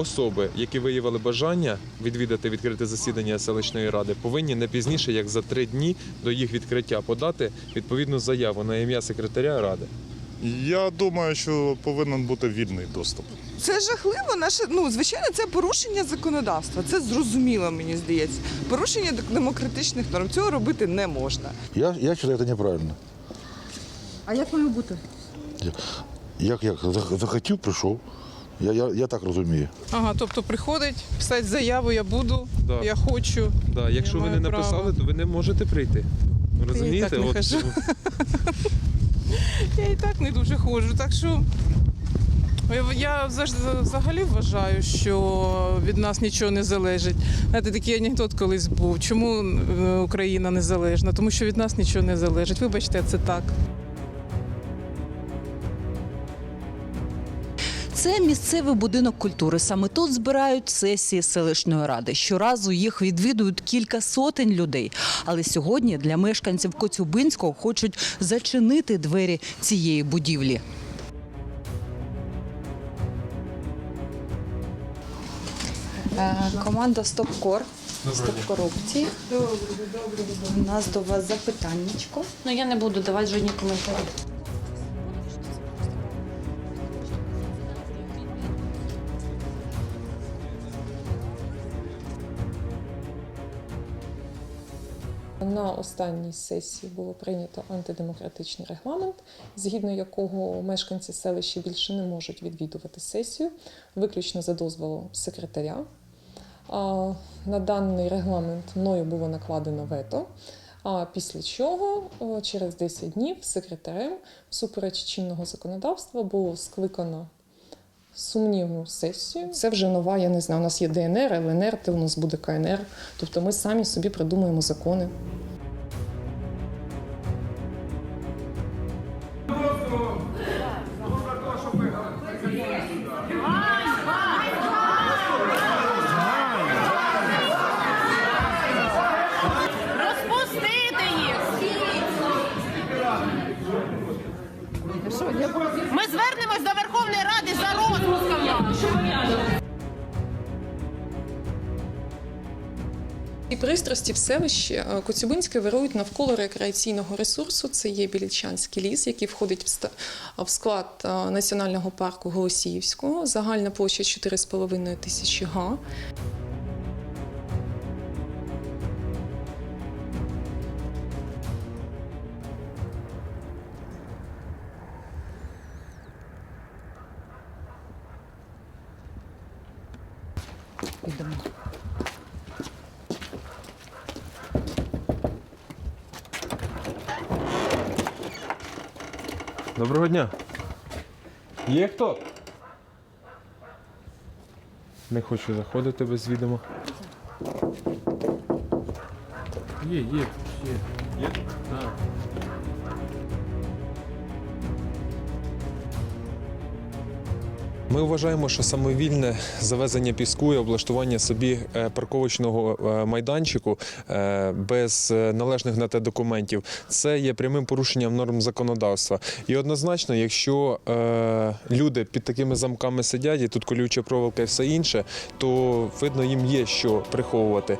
особи, які виявили бажання відвідати відкрите засідання селищної ради, повинні не пізніше як за три дні до їх відкриття подати відповідну заяву на ім'я секретаря ради. Я думаю, що повинен бути вільний доступ. Це жахливо. Наше ну звичайно, це порушення законодавства. Це зрозуміло, мені здається. Порушення демократичних норм. Цього робити не можна. Я, я считаю, это неправильно. А як має бути? Як, як Зах- захотів, прийшов. Я, я, я так розумію. Ага, тобто приходить, писати заяву, я буду, Да. я хочу. Да, якщо Я ви не написали, право. то ви не можете прийти. Ви Та я і Розумієте? так не От, хожу. Я і так не дуже ходжу. Так що я- я взагалі вважаю, що від нас нічого не залежить. Знаєте, такий анекдот колись був. Чому е, Україна незалежна? Тому що від нас нічого не залежить. Вибачте, це так. Це місцевий будинок культури. Саме тут збирають сесії селищної ради. Щоразу їх відвідують кілька сотень людей. Але сьогодні для мешканців Коцюбинського хочуть зачинити двері цієї будівлі. Команда Стопкор. Стоп корупції. У нас до вас запитаннячко. Ну я не буду давати жодні коментарі. На останній сесії було прийнято антидемократичний регламент, згідно якого мешканці селища більше не можуть відвідувати сесію, виключно за дозволом секретаря. На даний регламент мною було накладено вето. А після чого через 10 днів секретарем, всупереч чинного законодавства, було скликано сумнівну сесію. Це вже нова, я не знаю, у нас є ДНР, ЛНР, у нас буде КНР. Тобто ми самі собі придумуємо закони. Ми звернемось до Верховної І пристрасті в селищі е, Коцюбинське вирують навколо рекреаційного ресурсу. Це є Білічанський ліс, який входить в склад е, національного парку Голосіївського. Загальна площа 4,5 тисячі га. Доброго дня. Є хто? Не хочу заходити без відома. Є, є, є. Є? Так. Ми вважаємо, що самовільне завезення піску і облаштування собі е, парковочного е, майданчику е, без належних на те документів це є прямим порушенням норм законодавства. І однозначно, якщо люди під такими замками сидять, і тут колюча проволока і все інше, то видно їм є що приховувати.